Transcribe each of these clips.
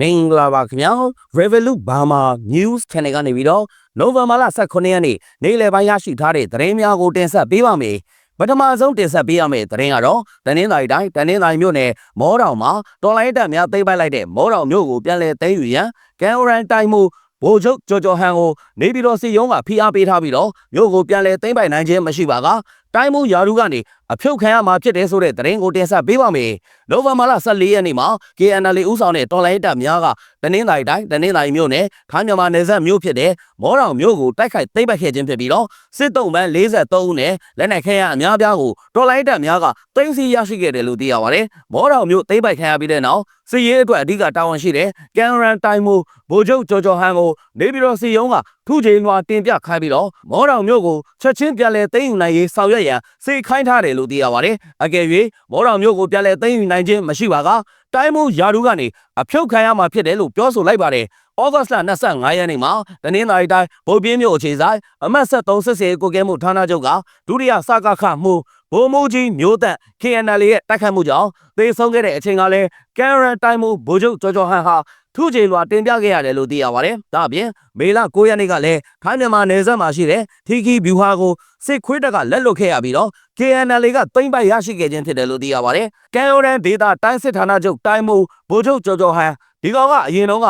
မင်္ဂလာပါခင်ဗျာ Revolut Burma News Channel ကနေပြီးတော့နိုဝင်ဘာလ18ရက်နေ့နေ့လယ်ပိုင်းရရှိထားတဲ့သတင်းများကိုတင်ဆက်ပေးပါမယ်ပထမဆုံးတင်ဆက်ပေးရမယ့်သတင်းကတော့တနင်္သာရီတိုင်းတနင်္သာရီမြို့နယ်မောတောင်မှာတော်လိုင်းတပ်များသိမ်းပိုက်လိုက်တဲ့မောတောင်မြို့ကိုပြန်လည်သိမ်းယူရန်ကန်အိုရန်တိုင်းမှုဗိုလ်ချုပ်ကျော်ကျော်ဟန်ကိုနေပြည်တော်စီယုံကဖိအားပေးထားပြီးတော့မြို့ကိုပြန်လည်သိမ်းပိုက်နိုင်ခြင်းမရှိပါက တိုင်းမှုယာရုကနေအဖြုတ်ခံရမှာဖြစ်တယ်ဆိုတဲ့သတင်းကိုတင်ဆက်ပေးပါမယ်။နိုဝင်ဘာလ14ရက်နေ့မှာ KNL ဦးဆောင်တဲ့တော်လိုင်းတပ်များကတနင်္သာရီတိုင်းတနင်္သာရီမြို့နယ်ထိုင်းမြန်မာနယ်စပ်မြို့ဖြစ်တဲ့မောတောင်မြို့ကိုတိုက်ခိုက်သိမ်းပိုက်ခဲ့ခြင်းဖြစ်ပြီးတော့စစ်တုံးပန်း43ဦးနဲ့လက်နက်ခဲယမ်းအများပြားကိုတော်လိုင်းတပ်များကသိမ်းဆည်းရရှိခဲ့တယ်လို့သိရပါတယ်။မောတောင်မြို့သိမ်းပိုက်ခံရပြီးတဲ့နောက်စစ်ရေးအတွက်အဓိကတာဝန်ရှိတဲ့ကန်ရန်တိုင်းမှုဗိုလ်ချုပ်ကျော်ကျော်ဟန်ကိုနေပြည်တော်စီယုံကထုချိန်လွှာတင်ပြခိုင်းပြီးတော့မောတောင်မြို့ကိုချက်ချင်းပြန်လည်သိမ်းယူနိုင်ရေးဆောင်ရွက်ရန်စိတ်ခိုင်းထားတယ်လို့သိရပါတယ်။အကယ်၍မောတောင်မြို့ကိုပြန်လည်သိမ်းယူနိုင်ခြင်းမရှိပါကတိုင်းမှုယာဒူကနေအဖြုတ်ခံရမှာဖြစ်တယ်လို့ပြောဆိုလိုက်ပါတယ်။ဩဂတ်စ်လ25ရက်နေ့မှာတနင်္သာရီတိုင်းဗုတ်ပြင်းမြို့အခြေဆိုင်အမတ်73စစ်စေကိုကဲမှုဌာနချုပ်ကဒုတိယစကခမှုဘုံမူကြီးမျိုးသက် KNL ရဲ့တိုက်ခတ်မှုကြောင့်သေဆုံးခဲ့တဲ့အချိန်ကလည်းကန်ရန်တိုင်းမှုဗိုလ်ချုပ်ကျော်ကျော်ဟန်ဟာ ထုချေလွာတင်ပြခဲ့ရတယ်လို့သိရပါတယ်။ဒါအပြင်မေလ9ရက်နေ့ကလည်းထိုင်းမြန်မာနယ်စပ်မှာရှိတဲ့ထီခီဗျူဟာကိုစစ်ခွေးတပ်ကလက်လွတ်ခဲ့ရပြီးတော့ KNL ကသိမ့်ပိုက်ရရှိခဲ့ခြင်းဖြစ်တယ်လို့သိရပါတယ်။ကန်ယိုရန်ဒေတာတိုင်းစစ်ဌာနချုပ်တိုင်းမှုဗိုလ်ချုပ်ကျော်ကျော်ဟန်ဒီကောင်ကအရင်တော့က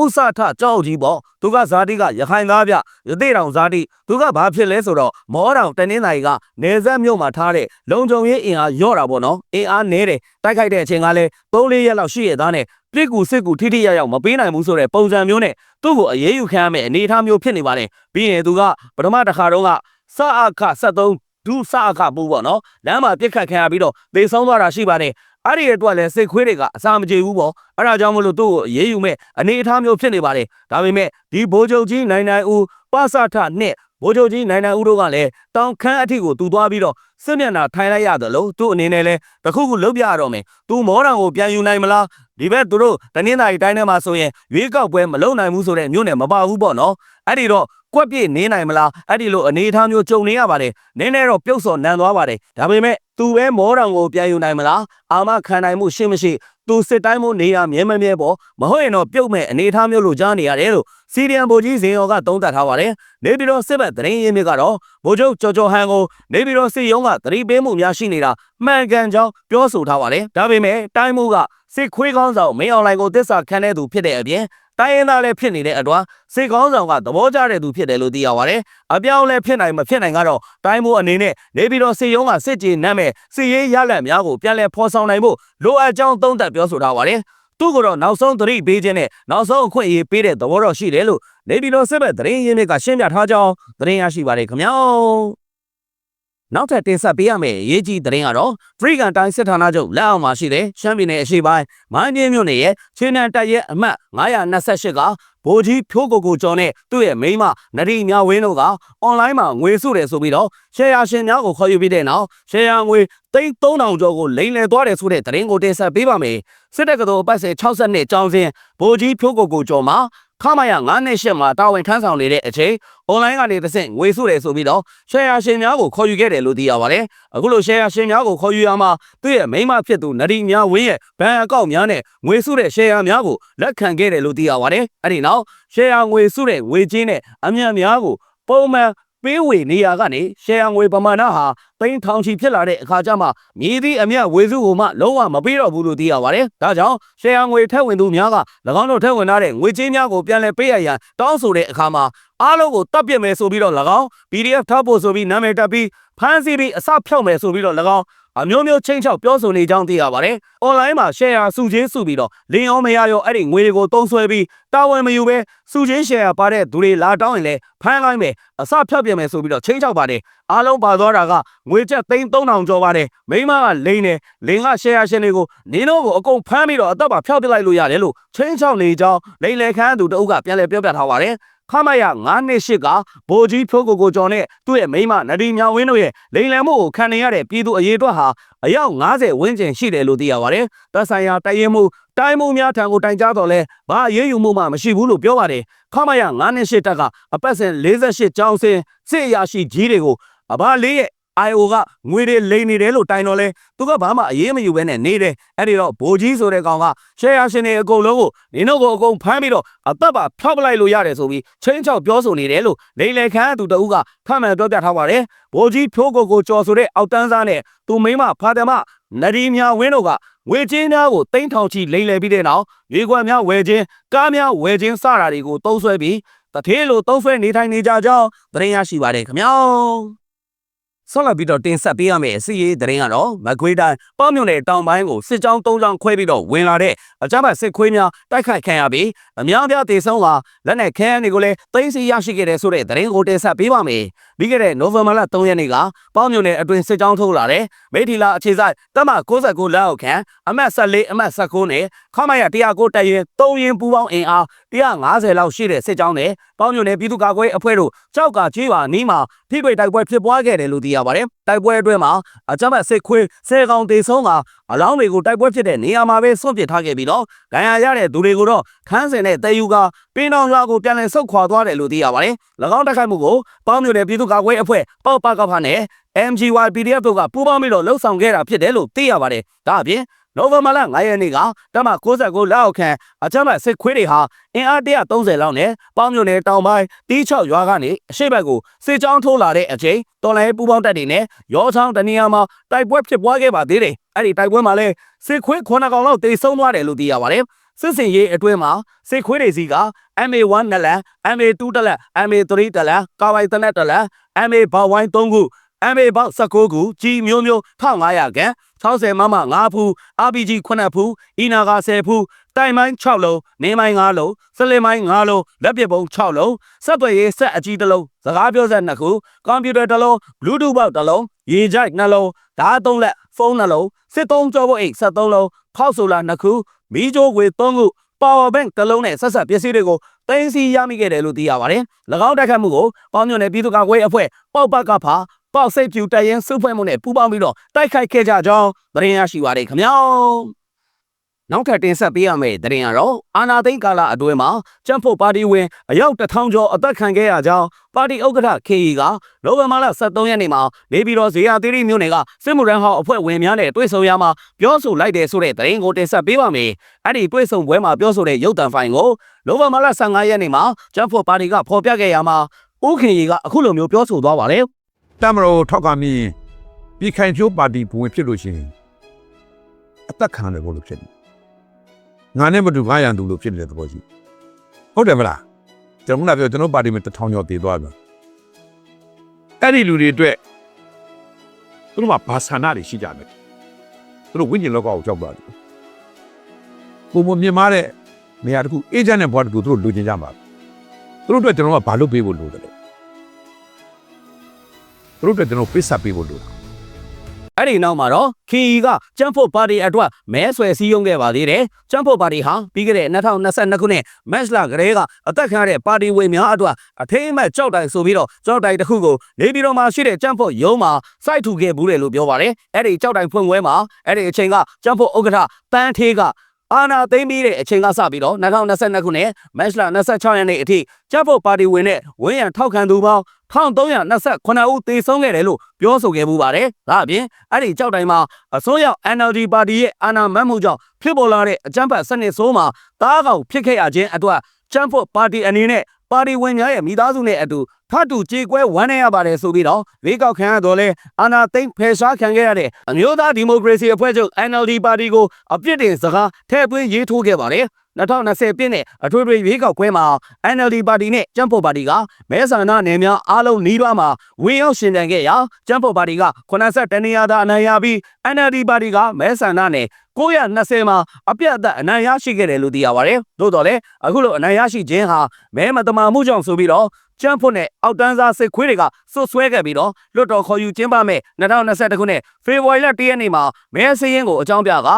ဥစထကြောက်ကြီးပေါ့သူကဇာတိကရခိုင်သားပြရသေးတောင်ဇာတိသူကဘာဖြစ်လဲဆိုတော့မောတောင်တနင်္သာရီကနေဆက်မြို့မှာထားတဲ့လုံခြုံရေးအင်အားရော့တာပေါ့နော်အင်အားနည်းတယ်တိုက်ခိုက်တဲ့အချိန်ကလည်း3-4ရက်လောက်ရှိရသားနဲ့ပြစ်ကူစစ်ကူထိထိရရောက်မပေးနိုင်ဘူးဆိုတဲ့ပုံစံမျိုးနဲ့သူ့ကိုအရေးယူခံရမယ့်အနေအထားမျိုးဖြစ်နေပါတယ်ပြီးရင်သူကပထမတစ်ခါတော့ကစအခ73ဒုစအခပူပေါ့နော်လမ်းမှာပြစ်ခတ်ခံရပြီးတော့သေဆုံးသွားတာရှိပါတယ် အဲ့ဒီအတွက်လည်းစိတ်ခွေးတွေကအစာမကြေဘူးပေါ့အဲ့ဒါကြောင့်မလို့သူ့ကိုအေးအေးယူမဲ့အနေအထားမျိုးဖြစ်နေပါတယ်ဒါပေမဲ့ဒီဘိုးချုပ်ကြီးနိုင်နိုင်ဦးပစထနဲ့ဘိုးချုပ်ကြီးနိုင်နိုင်ဦးတို့ကလည်းတောင်ခမ်းအထိကိုသူသွားပြီးတော့စစ်မျက်နှာထိုင်လိုက်ရတယ်လို့သူ့အနေနဲ့လည်းတခုခုလုပ်ပြရတော့မယ်သူမောတောင်ကိုပြန်ယူနိုင်မလားဒီဘက်သူတို့တနင်္သာရီတိုင်းထဲမှာဆိုရင်ရွေးကောက်ပွဲမလုပ်နိုင်ဘူးဆိုတဲ့မျိုးနဲ့မပါဘူးပေါ့နော်အဲ့ဒီတော့ကွက်ပြည့်နေနိုင်မလားအဲ့ဒီလိုအနေအထားမျိုးကြုံနေရပါတယ်နင်းနေတော့ပြုတ်စော်နန်းသွားပါတယ်ဒါပေမဲ့ သူပဲမောတောင်ကိုပြန်ယူနိုင်မလားအာမခံနိုင်မှုရှိမရှိသူစစ်တိုင်းမို့နေရမြဲမမြဲပေါ့မဟုတ်ရင်တော့ပြုတ်မဲ့အနေအထားမျိုးလိုကြားနေရတယ်လို့စီရီယံဗိုလ်ကြီးဇင်ရောကသုံးသပ်ထားပါတယ်နေပြည်တော်စစ်ဘက်သတင်းရင်းမြစ်ကတော့ဗိုလ်ချုပ်ကျော်ကျော်ဟန်ကိုနေပြည်တော်စစ်ရုံးကသတိပေးမှုများရှိနေတာမှန်ကန်ကြောင်းပြောဆိုထားပါတယ်ဒါပေမဲ့တိုင်းမှုကစစ်ခွေးကောင်းဆောင်မင်းအွန်လိုင်းကိုတစ္ဆာခံတဲ့သူဖြစ်တဲ့အပြင် တိုင်းရင်းသားလည်းဖြစ်နေတဲ့အတွက်စိတ်ကောင်းဆောင်ကသဘောကျတဲ့သူဖြစ်တယ်လို့သိရပါတယ်။အပြောင်းလဲဖြစ်နိုင်မဖြစ်နိုင်ကတော့တိုင်းမိုးအနေနဲ့နေပြည်တော်စစ်ရုံးကစစ်ကြေနမ်းမဲ့စစ်ရေးရလဒ်များကိုပြန်လည်ဖော်ဆောင်နိုင်ဖို့လိုအပ်ကြောင်းသုံးသပ်ပြောဆိုထားပါတယ်။သူကတော့နောက်ဆုံးသတိပေးခြင်းနဲ့နောက်ဆုံးအခွင့်အရေးပေးတဲ့သဘောတော့ရှိတယ်လို့နေပြည်တော်စစ်ဘက်သတင်းရင်းမြစ်ကရှင်းပြထားကြောင်းသတင်းရရှိပါတယ်ခင်ဗျာ။ နောက်ထပ်တင်ဆက်ပေးရမယ့်အရေးကြီးသတင်းကတော့ Freegan တိုင်းစစ်ဌာနချုပ်လက်အောက်မှာရှိတဲ့ရှမ်းပြည်နယ်အရှေ့ပိုင်းမိုင်းပြင်းမြို့နယ်ရဲ့ချင်းနန်တပ်ရဲ့အမှတ်928ကဗိုလ်ကြီးဖြိုးကိုကိုကျော်နဲ့သူ့ရဲ့မိန်းမနရီမြဝင်းတို့ကအွန်လိုင်းမှာငွေစုတယ်ဆိုပြီးတော့ရှယ်ယာရှင်များကိုခေါ်ယူပြီးတဲ့နောက်ရှယ်ယာငွေ3000ကျော်ကိုလိမ်လည်သွားတယ်ဆိုတဲ့သတင်းကိုတင်ဆက်ပေးပါမယ်စစ်တပ်ကတော်ပတ်စင်62ကျောင်းစဉ်ဗိုလ်ကြီးဖြိုးကိုကိုကျော်မှာ ခမရ9နှစ်ရှစ်မှာတာဝန်ထမ်းဆောင်နေတဲ့အချိန်အွန်လိုင်းကနေတစ်ဆင့်ငွေစုတယ်ဆိုပြီးတော့ share ရှင်များကိုခေါ်ယူခဲ့တယ်လို့သိရပါတယ်။အခုလို share ရှင်များကိုခေါ်ယူရမှာသူ့ရဲ့မိန်းမဖြစ်သူနဒီများဝင်းရဲ့ဘဏ်အကောင့်များနဲ့ငွေစုတဲ့ share များကိုလက်ခံခဲ့တယ်လို့သိရပါတယ်။အဲ့ဒီနောက် share ငွေစုတဲ့ငွေချင်းနဲ့အမြတ်များကိုပုံမှန် ပေးဝေနေရကနေရှယ်ယာငွေပမာဏဟာသိန်းထောင်ချီဖြစ်လာတဲ့အခါကျမှမြည်သည့်အမြတ်ဝေစုကိုမှလုံးဝမပေးတော့ဘူးလို့သိရပါတယ်။ဒါကြောင့်ရှယ်ယာငွေထက်ဝင်သူများက၎င်းတို့ထက်ဝင်ထားတဲ့ငွေကြေးများကိုပြန်လည်ပေးရရန်တောင်းဆိုတဲ့အခါမှာအားလုံးကိုတပ်ပစ်မယ်ဆိုပြီးတော့၎င်း PDF ထောက်ဖို့ဆိုပြီးနာမည်တပ်ပြီးဖမ်းဆီးပြီးအစဖြောက်မယ်ဆိုပြီးတော့၎င်း အမျိုးမျိုးချင်းချောက်ပြောဆိုနေကြောင်းသိရပါတယ်။ online မှာ share စုချင်းစုပြီးတော့လင်းအောင်မရရောအဲ့ဒီငွေတွေကိုတုံးဆွဲပြီးတာဝန်မယူဘဲစုချင်း share ပါတဲ့သူတွေလာတောင်းရင်လည်းဖမ်းလိုက်မယ်အစဖြတ်ပြမယ်ဆိုပြီးတော့ချင်းချောက်ပါတယ်။အားလုံးပါသွားတာကငွေချက်သိန်း3000ကျော်ပါတယ်။မိမကလိန်တယ်လင်းက share ရှင်တွေကိုနင်းတို့ကိုအကုန်ဖမ်းပြီးတော့အသက်ပါဖျောက်ပစ်လိုက်လို့ရတယ်လို့ချင်းချောက်နေကြောင်းလိန်လေခန်းသူတအုပ်ကပြန်လည်ပြောပြထားပါတယ်။ ခမရ9နှစ်ရှိကဗိုလ်ကြီးဖြိုးကိုကိုကျော်နဲ့သူ့ရဲ့မိန်းမနဒီမြောင်ဝင်းတို့ရဲ့လိန်လံမှုကိုခံနေရတဲ့ပြည်သူအရေးအတွက်ဟာအယောက်90ဝန်းကျင်ရှိတယ်လို့သိရပါတယ်။တပ်ဆိုင်ရာတိုက်ရင်မှုတိုင်းမှုများထံကိုတိုင်ကြားတော်လဲဘာအရေးယူမှုမှမရှိဘူးလို့ပြောပါတယ်။ခမရ9နှစ်ရှိတက်ကအပတ်စဉ်48ကျောင်းစင်စစ်အရာရှိကြီးတွေကိုအဘလေးရဲ့ IO ကငွေတွေလိမ်နေတယ်လို့တိုင်တော့လဲသူကဘာမှအရေးမယူဘဲနဲ့နေတယ်အဲ့ဒီတော့ဘိုးကြီးဆိုတဲ့ကောင်ကရှယ်ယာရှင်တွေအကုန်လုံးကိုနင်တို့ကိုအကုန်ဖမ်းပြီးတော့အသက်ပါဖျောက်ပလိုက်လို့ရတယ်ဆိုပြီးချင်းချောက်ပြောဆိုနေတယ်လို့လိန်လေခမ်းသူတအုပ်ကဖမ်းမှန်ပြောပြထားပါတယ်ဘိုးကြီးဖြိုးကိုကိုကြော်ဆိုတဲ့အောက်တန်းစားနဲ့သူမိမဖာတမနဒီမြဝင်းတို့ကငွေချင်းများကိုတိမ့်ထောင်ချီလိမ့်လေပြီးတဲ့နောက်ရေခွက်များဝယ်ခြင်းကားများဝယ်ခြင်းစတာတွေကိုတုံးဆွဲပြီးတထေးလိုတုံးဆွဲနေထိုင်နေကြကြောင်းသတင်းရရှိပါတယ်ခင်ဗျာ ဆောက်လာပြီးတော့တင်ဆက်ပေးရမယ့်အစီအရေးသတင်းကတော့မကွေးတိုင်းပေါ့မြုံနယ်တောင်ပိုင်းကိုစစ်ကြောင်း၃ကြောင်းခွဲပြီးတော့ဝင်လာတဲ့အကြမ်းဖက်စစ်ခွေးများတိုက်ခိုက်ခံရပြီးအများအပြားတေဆုံးကလက်နက်ခဲယမ်းတွေကိုလည်းသိမ်းဆည်းရရှိခဲ့တဲ့ဆိုတဲ့သတင်းကိုတင်ဆက်ပေးပါမယ်။ပြီးခဲ့တဲ့နိုဝင်ဘာလ3ရက်နေ့ကပေါ့မြုံနယ်အတွင်းစစ်ကြောင်းထုတ်လာတဲ့မိထီလာအခြေဆိုင်တပ်မ69လက်အောက်ခံအမတ်14အမတ်19နဲ့ ခမရ109တပ်ရင်3ရင်ပူပေါင်းအင်အား150လောက်ရှိတဲ့စစ်ကြောင်းနဲ့ပေါ့မြုံနယ်ပြည်သူ့ကာကွယ်အဖွဲ့တို့ကြောက်ကကြီးပါနီးမှာဖိခွေတိုက်ပွဲဖြစ်ပွားခဲ့တယ်လို့သိရပါတယ်။တိုက်ပွဲအတွင်းမှာအကြမ်းဖက်စစ်ခွေးဆယ်ကောင်တေဆုံးကအလောင်းတွေကိုတိုက်ပွဲဖြစ်တဲ့နေရာမှာပဲဆွန့်ပစ်ထားခဲ့ပြီးတော့ဒဏ်ရာရတဲ့သူတွေကိုတော့ခန်းစင်နဲ့တယူကပင်းတော်ရွာကိုပြန်လည်ဆုတ်ခွာသွားတယ်လို့သိရပါတယ်။၎င်းတိုက်ခိုက်မှုကိုပေါင်းမြို့နယ်ပြည်သူ့ကာကွယ်အဖွဲ့ပေါက်ပကဖာနဲ့ MGY PDF တို့ကပူးပေါင်းပြီးတော့လှုပ်ဆောင်ခဲ့တာဖြစ်တယ်လို့သိရပါတယ်။ဒါအပြင် နိုဝင်ဘာလ9ရက်နေ့ကတမ69လက်အောက်ခံအကြမ်းဖက်စစ်ခွေးတွေဟာအင်အား130လောက်နဲ့ပေါင်းမြို့နယ်တောင်ပိုင်းတီး6ရွာကနေအရှိတ်ဘက်ကိုစစ်ကြောင်းထိုးလာတဲ့အချိန်တော်လိုင်းပူပေါင်းတပ်တွေနဲ့ရောချောင်းတနေရာမှာတိုက်ပွဲဖြစ်ပွားခဲ့ပါသေးတယ်။အဲ့ဒီတိုက်ပွဲမှာလည်းစစ်ခွေး9ကောင်လောက်တေဆုံးသွားတယ်လို့သိရပါတယ်။စစ်စင်ရေးအတွင်းမှာစစ်ခွေးတွေစီက MA1 နလန် MA2 တလက် MA3 တလက်ကာဝိုင်တနက်တလက် MA ဘောက်ဝိုင်း3ခု MA ဘောက်19ခုကြီးမျိုးမျိုး1500ခန့်60မမ5ဖူး RPG 9ဖူးအီနာက10ဖူးတိုင်မိုင်း6လုံးနေမိုင်း5လုံးစလင်မိုင်း5လုံးလက်ပစ်ပုံ6လုံးစက်သွယ်ရေးဆက်အကြီးတစ်လုံးစကားပြောဆက်2ခုကွန်ပျူတာတစ်လုံး Bluetooth ဘောက်တစ်လုံးရေကြိုက်2လုံးဓာတ်3လက်ဖုန်း2လုံးစစ်သုံးကြောပုတ်အိတ်73လုံးဖောက်ဆိုလာ2ခုမီးကြိုးခွေ3ခု power bank တစ်လုံးနဲ့ဆက်ဆက်ပစ္စည်းတွေကိုတင်စီရမိခဲ့တယ်လို့သိရပါတယ်။၎င်းတိုက်ခတ်မှုကိုပေါင်းမြွန်နယ်ပြည်သူ့ကာကွယ်ရေးအဖွဲ့ပေါက်ပတ်ကဖာ ပေါက်စိတ်ပြူတရင်စုဖွဲ့မှုနဲ့ပူးပေါင်းပြီးတော့တိုက်ခိုက်ခဲ့ကြကြောင်းသတင်းရရှိပါတယ်ခင်ဗျာ။နောက်ထပ်တင်ဆက်ပေးရမယ့်သတင်းကတော့အာနာသိန်းကာလအတွင်းမှာကျန်းဖို့ပါတီဝင်အယောက်တစ်ထောင်ကျော်အသက်ခံခဲ့ရကြောင်းပါတီဥက္ကဋ္ဌ KE ကနိုဝင်ဘာလ23ရက်နေ့မှာနေပြည်တော်ဇေယျသီရိမြို့နယ်ကစစ်မှုရန်ဟောင်းအဖွဲ့ဝင်များနဲ့တွေ့ဆုံရမှာပြောဆိုလိုက်တဲ့ဆိုတဲ့သတင်းကိုတင်ဆက်ပေးပါမယ်။အဲ့ဒီတွေ့ဆုံပွဲမှာပြောဆိုတဲ့ရုပ်သံဖိုင်ကိုနိုဝင်ဘာလ15ရက်နေ့မှာကျန်းဖို့ပါတီကဖော်ပြခဲ့ရမှာဦးခင်ရီကအခုလိုမျိုးပြောဆိုသွားပါတယ် တမတော်ထောက်ကမြင်ပြည်ခိုင်ဖြိုးပါတီဘဝင်ဖြစ်လို့ရှိရင်အသက်ခံတယ်ဘလို့ဖြစ်နေငါနဲ့မတူငါရန်သူလို့ဖြစ်နေတဲ့သဘောကြီးဟုတ်တယ်မလားကျွန်တော်ကပြောကျွန်တော်ပါတီမှာတထောင်ကျော်တည်သွားပြီအဲ့ဒီလူတွေအတွက်သူတို့ကဘာဆန္ဒတွေရှိကြတယ်သူတို့ဝိညာဉ်လောကကိုကြောက်ပါဘူးပုံမမြင်မာတဲ့နေရာတစ်ခုအေဂျင့်နဲ့ဘွားတစ်ခုသူတို့လူချင်းကြမှာသူတို့အတွက်ကျွန်တော်ကဘာလုပ်ပေးဖို့လိုတယ်လဲသူ တို့အတွက်ကျွန်တော်ပစ်ဆက်ပေးဖို့လိုတာအဲ့ဒီနောက်မှာတော့ KE ကကျန်းဖို့ပါတီအတွက်မဲဆွယ်စည်းရုံးခဲ့ပါသေးတယ်။ကျန်းဖို့ပါတီဟာပြီးခဲ့တဲ့2022ခုနှစ်မတ်လကလေးကအသက်ခံရတဲ့ပါတီဝင်များအတွက်အထိမ်းအမှတ်ကြောက်တိုင်ဆိုပြီးတော့ကြောက်တိုင်တစ်ခုကိုနေပြည်တော်မှာရှိတဲ့ကျန်းဖို့ရုံးမှာစိုက်ထူခဲ့ဘူးတယ်လို့ပြောပါတယ်။အဲ့ဒီကြောက်တိုင်ဖွင့်ပွဲမှာအဲ့ဒီအချိန်ကကျန်းဖို့ဥက္ကဋ္ဌတန်းထေးကအာနာသိမ့်ပြီးတဲ့အချိန်ကစပြီးတော့2022ခုနှစ်မတ်လ26ရက်နေ့အထိကျန်းဖို့ပါတီဝင်တဲ့ဝင်းရံထောက်ခံသူပေါင်း 1329ဦးသေဆုံးခဲ့တယ်လို့ပြောဆိုခဲ့မှုပါတယ်။ဒါအပြင်အဲ့ဒီကြောက်တိုင်မှာအစိုးရ NLD ပါတီရဲ့အာဏာမတ်မှုကြောင့်ဖြစ်ပေါ်လာတဲ့အကြမ်းဖက်စနစ်ဆိုးမှာတားကောင်ဖြစ်ခဲ့ရခြင်းအတွက်ကျန်းဖို့ပါတီအနေနဲ့ပါတီဝင်များရဲ့မိသားစုနဲ့အတူထပ်တူကြေကွဲဝမ်းနေရပါတယ်ဆိုပြီးတော့ဝေကောက်ခံရတော့လဲအာနာသိမ့်ဖယ်ရှားခံခဲ့ရတဲ့အမျိုးသားဒီမိုကရေစီအဖွဲ့ချုပ် NLD ပါတီကိုအပြစ်တင်စကားထည့်သွင်းရေးထိုးခဲ့ပါတယ် 2020ပြည့်နှစ်အထွေထွေရွေးကောက်ပွဲမှာ NLD ပါတီနဲ့ကျန်းဖို့ပါတီကမဲဆန္ဒနယ်များအားလုံးနှီးတွားမှာဝင်ရောက်ရှင်တန်ခဲ့ရာကျန်းဖို့ပါတီက80နေရာသာအနိုင်ရပြီး NLD ပါတီကမဲဆန္ဒနယ်920မှာအပြတ်အသတ်အနိုင်ရရှိခဲ့တယ်လို့သိရပါတယ်။သို့တော်လည်းအခုလိုအနိုင်ရရှိခြင်းဟာမဲမတမာမှုကြောင့်ဆိုပြီးတော့ ကျန်းဖို့နဲ့အောက်တန်းစားစစ်ခွေးတွေကစွတ်ဆွဲခဲ့ပြီးတော့လွတ်တော်ခေါ်ယူကျင်းပမဲ့2021ခုနှစ်ဖေဖော်ဝါရီလ1ရက်နေ့မှာမဲစည်းရင်းကိုအကြောင်းပြက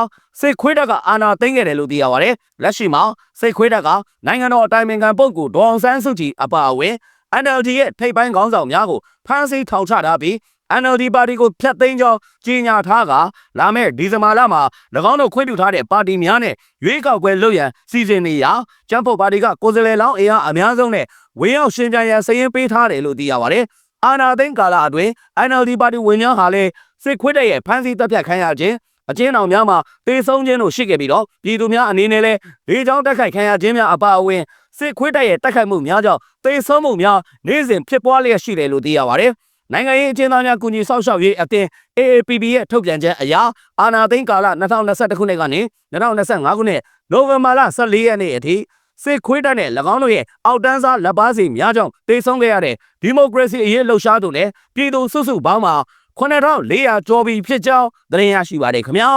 စစ်ခွေးတပ်ကအာဏာသိမ်းခဲ့တယ်လို့သိရပါတယ်။လက်ရှိမှာစစ်ခွေးတပ်ကနိုင်ငံတော်အတိုင်ပင်ခံပုဂ္ဂိုလ်ဒေါအောင်ဆန်းစုကြည်အပါအဝင် NLD ရဲ့ထိပ်ပိုင်းခေါင်းဆောင်များကိုဖမ်းဆီးထောင်ချထားပြီး NLD ပါတီကိုဖျက်သိမ်းကြောင်းကြေညာထားကလာမယ့်ဒီဇင်ဘာလမှာ၎င်းတို့ခွင့်ပြုထားတဲ့ပါတီများနဲ့ရွေးကောက်ပွဲလုပ်ရန်စီစဉ်နေရာကျန်းဖို့ပါတီကကိုယ်စားလှယ်လောင်းအင်အားအများဆုံးနဲ့ဝေရောက်ရှင်ပြိုင်ရန်စည်ရင်ပေးထားတယ်လို့သိရပါတယ်အာနာသိန်းကာလအတွင်း NLD ပါတီဝင်များဟာလည်းစစ်ခွေးတဲ့ရဲ့ဖမ်းဆီးတပ်ဖြတ်ခံရခြင်းအကျဉ်းတော်များမှာတေဆုံးခြင်းတို့ရှိခဲ့ပြီးတော့ပြည်သူများအနေနဲ့လည်းလေကြောင်းတိုက်ခိုက်ခံရခြင်းများအပါအဝင်စစ်ခွေးတဲ့ရဲ့တိုက်ခိုက်မှုများကြောင့်တေဆုံးမှုများနေ့စဉ်ဖြစ်ပွားလျက်ရှိတယ်လို့သိရပါတယ်။ နိုင်ငံရေးအကျဉ်းသားများကူညီဆောက်ရှောက်ရေးအသင်း AAPP ရဲ့ထုတ်ပြန်ချက်အရအာနာသိန်းကာလ2021ခုနှစ်ကနေ2025ခုနှစ်နိုဝင်ဘာလ14ရက်နေ့အထိစစ်ခွေးတပ်နဲ့၎င်းတို့ရဲ့အောက်တန်းစားလက်ပါစီများကြောင့်တေဆုံးခဲ့ရတဲ့ဒီမိုကရေစီအရေးလှုပ်ရှားသူနဲ့ပြည်သူစုစုပေါင်းမှာ9400ကျော်ပြီဖြစ်ကြောင်းသတင်းရရှိပါတယ်ခင်ဗျာ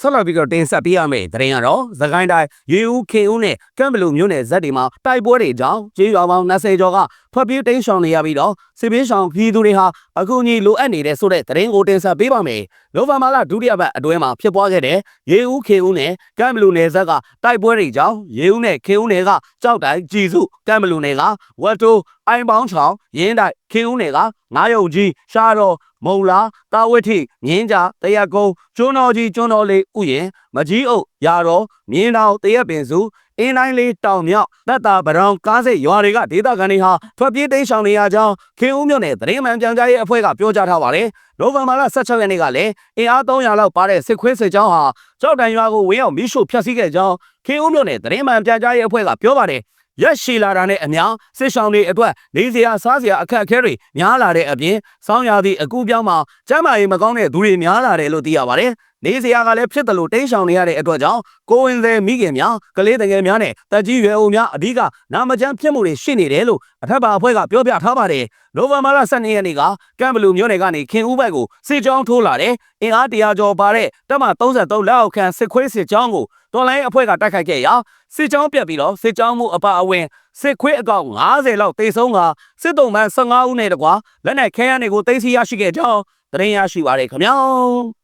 ဆက်လက်ပြီးတော့တင်ဆက်ပေးရမယ့်သတင်းကတော့သခိုင်းတိုင်းရေဦးခေဦးနဲ့ကမ်ဘလူမြို့နယ်ဇက်တွေမှာတိုက်ပွဲတွေကြောင့်ကျေးရွာပေါင်း20ကျော်ကထွက်ပြေးတိမ်းရှောင်နေရပြီးတော့စစ်ပေးရှောင်ပြည်သူတွေဟာအခုညီလိုအပ်နေတဲ့ဆိုတဲ့သတင်းကိုတင်ဆက်ပေးပါမယ်။နိုဝင်ဘာလဒုတိယပတ်အတွင်းမှာဖြစ်ပွားခဲ့တဲ့ရေဦးခေဦးနဲ့ကမ်ဘလူနယ်ဇက်ကတိုက်ပွဲတွေကြောင့်ရေဦးနဲ့ခေဦးနယ်ကကြောက်တိုင်ကြည်စုကမ်ဘလူနယ်ကဝတ်တိုးအိုင်ပေါင်းချောင်ရင်းတိုက်ခေဦးနယ်ကငါးရုံကြီးရှားတော်မုံလာတာဝိထိမြင်းကြတရက်ကုန်းကျွန်းတော်ကြီးကျွန်းတော်လေးဥယျင်မကြီးအုပ်ရာတော်မြင်းတော်တရက်ပင်စုအင်းတိုင်းလေးတောင်မြောက်သက်တာဗရောင်ကားစိတ်ရွာတွေကဒေသခံတွေဟာထွက်ပြေးတိမ်းရှောင်နေရကြောင်းခေဦးမြို့နယ်သတင်းမှန်ပြန်ကြားရေးအဖွဲ့ကပြောကြားထားပါတယ်။နိုဝင်ဘာလ16ရက်နေ့ကလည်းအင်အား300လောက်ပါတဲ့စစ်ခွေးစစ်ကြောင်းဟာကြောက်တန်ရွာကိုဝင်းအောင်မိရှို့ဖျက်ဆီးခဲ့ကြောင်းခေဦးမြို့နယ်သတင်းမှန်ပြန်ကြားရေးအဖွဲ့ကပြောပါတယ်။ ရက်ရှည်လာတာနဲ့အများစစ်ဆောင်တွေအတွက်နေစရာစားစရာအခက်အခဲတွေများလာတဲ့အပြင်စောင်းရသည့်အကူပြောင်းမှာကျမ်းမာရေးမကောင်းတဲ့သူတွေများလာတယ်လို့သိရပါတယ်။ နေစရာကလည်းဖြစ်တယ်လို့တိန့်ဆောင်နေရတဲ့အတွက်ကြောင့်ကိုဝင်သေးမိခင်များကလေးတငယ်များနဲ့တက်ကြီးရွယ်အိုများအဓိကနာမကျန်းဖြစ်မှုတွေရှိနေတယ်လို့အထက်ပါအဖွဲ့ကပြောပြထားပါတယ်။နိုဝင်ဘာလ12ရက်နေ့ကကမ်ဘလူမြို့နယ်ကနေခင်ဦးဘက်ကိုစစ်ကြောင်းထိုးလာတဲ့အင်အားတရာကျော်ပါတဲ့တပ်မ33လက်အောက်ခံစစ်ခွေးစစ်ကြောင်းကိုတော်လိုင်းအဖွဲ့ကတိုက်ခိုက်ခဲ့ရာစစ်ကြောင်းပြတ်ပြီးတော့စစ်ကြောင်းမှုအပါအဝင်စစ်ခွေးအကောက်90လောက်တေဆုံးကစစ်တုံးမှန်15ဦးနဲ့တကွာလက်နက်ခဲယမ်းတွေကိုသိမ်းဆည်းရရှိခဲ့ကြောင်းသတင်းရရှိပါရခင်ဗျာ